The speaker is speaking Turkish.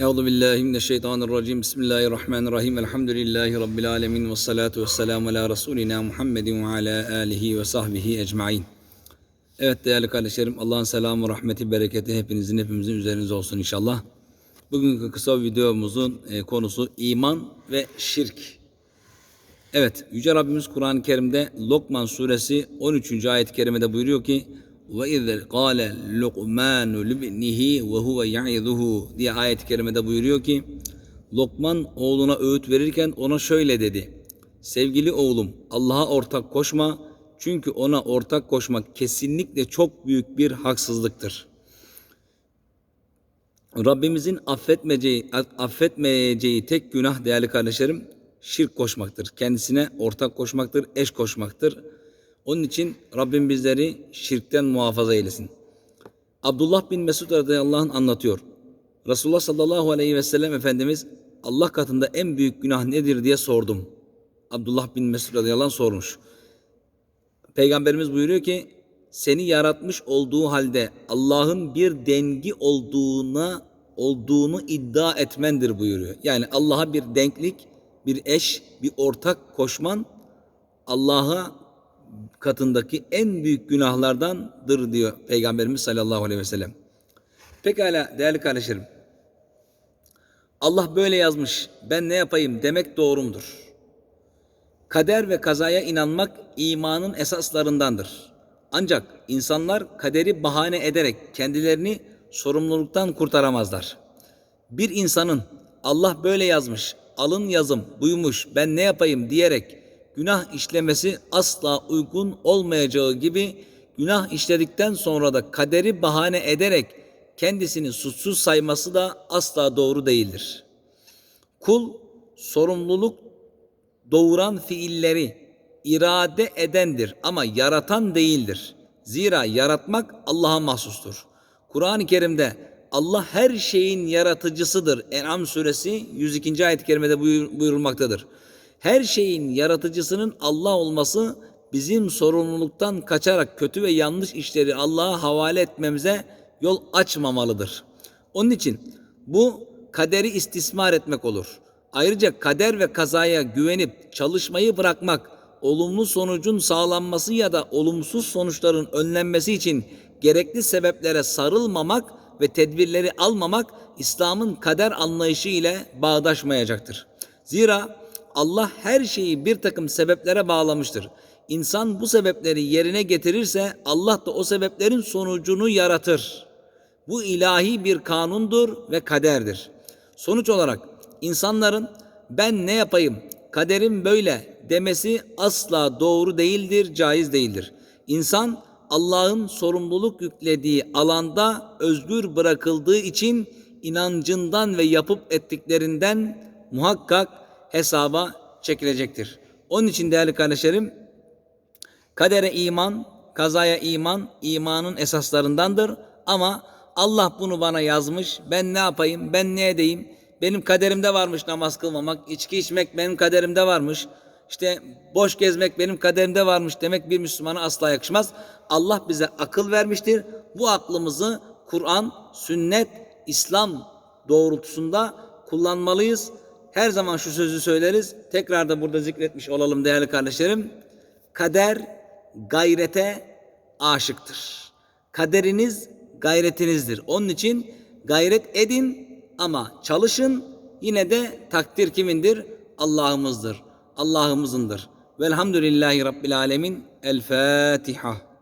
Euzu billahi mineşşeytanirracim. Bismillahirrahmanirrahim. Elhamdülillahi rabbil alamin ve salatu vesselamu ala rasulina Muhammedin ve ala alihi ve sahbihi ecmaîn. Evet değerli kardeşlerim, Allah'ın selamı, rahmeti, bereketi hepinizin hepimizin üzerinize olsun inşallah. Bugünkü kısa videomuzun e, konusu iman ve şirk. Evet, Yüce Rabbimiz Kur'an-ı Kerim'de Lokman suresi 13. ayet-i kerimede buyuruyor ki kâle Lokmanu libnihi ve huve ya'izuhu diye ayet-i kerimede buyuruyor ki Lokman oğluna öğüt verirken ona şöyle dedi. Sevgili oğlum Allah'a ortak koşma çünkü ona ortak koşmak kesinlikle çok büyük bir haksızlıktır. Rabbimizin affetmeyeceği, affetmeyeceği tek günah değerli kardeşlerim şirk koşmaktır. Kendisine ortak koşmaktır, eş koşmaktır. Onun için Rabbim bizleri şirkten muhafaza eylesin. Abdullah bin Mesud radıyallahu anh anlatıyor. Resulullah sallallahu aleyhi ve sellem Efendimiz Allah katında en büyük günah nedir diye sordum. Abdullah bin Mesud radıyallahu anh sormuş. Peygamberimiz buyuruyor ki seni yaratmış olduğu halde Allah'ın bir dengi olduğuna olduğunu iddia etmendir buyuruyor. Yani Allah'a bir denklik, bir eş, bir ortak koşman Allah'a katındaki en büyük günahlardandır diyor Peygamberimiz sallallahu aleyhi ve sellem. Pekala değerli kardeşlerim. Allah böyle yazmış. Ben ne yapayım demek doğrumdur. Kader ve kazaya inanmak imanın esaslarındandır. Ancak insanlar kaderi bahane ederek kendilerini sorumluluktan kurtaramazlar. Bir insanın Allah böyle yazmış, alın yazım, buymuş, ben ne yapayım diyerek günah işlemesi asla uygun olmayacağı gibi günah işledikten sonra da kaderi bahane ederek kendisini suçsuz sayması da asla doğru değildir. Kul sorumluluk doğuran fiilleri irade edendir ama yaratan değildir. Zira yaratmak Allah'a mahsustur. Kur'an-ı Kerim'de Allah her şeyin yaratıcısıdır. En'am suresi 102. ayet-i kerimede buyurulmaktadır. Her şeyin yaratıcısının Allah olması bizim sorumluluktan kaçarak kötü ve yanlış işleri Allah'a havale etmemize yol açmamalıdır. Onun için bu kaderi istismar etmek olur. Ayrıca kader ve kazaya güvenip çalışmayı bırakmak, olumlu sonucun sağlanması ya da olumsuz sonuçların önlenmesi için gerekli sebeplere sarılmamak ve tedbirleri almamak İslam'ın kader anlayışı ile bağdaşmayacaktır. Zira Allah her şeyi bir takım sebeplere bağlamıştır. İnsan bu sebepleri yerine getirirse Allah da o sebeplerin sonucunu yaratır. Bu ilahi bir kanundur ve kaderdir. Sonuç olarak insanların ben ne yapayım, kaderim böyle demesi asla doğru değildir, caiz değildir. İnsan Allah'ın sorumluluk yüklediği alanda özgür bırakıldığı için inancından ve yapıp ettiklerinden muhakkak hesaba çekilecektir. Onun için değerli kardeşlerim, kadere iman, kazaya iman, imanın esaslarındandır. Ama Allah bunu bana yazmış, ben ne yapayım, ben ne edeyim, benim kaderimde varmış namaz kılmamak, içki içmek benim kaderimde varmış, işte boş gezmek benim kaderimde varmış demek bir Müslümana asla yakışmaz. Allah bize akıl vermiştir. Bu aklımızı Kur'an, sünnet, İslam doğrultusunda kullanmalıyız. Her zaman şu sözü söyleriz. Tekrar da burada zikretmiş olalım değerli kardeşlerim. Kader gayrete aşıktır. Kaderiniz gayretinizdir. Onun için gayret edin ama çalışın. Yine de takdir kimindir? Allah'ımızdır. Allah'ımızındır. Velhamdülillahi Rabbil Alemin. El Fatiha.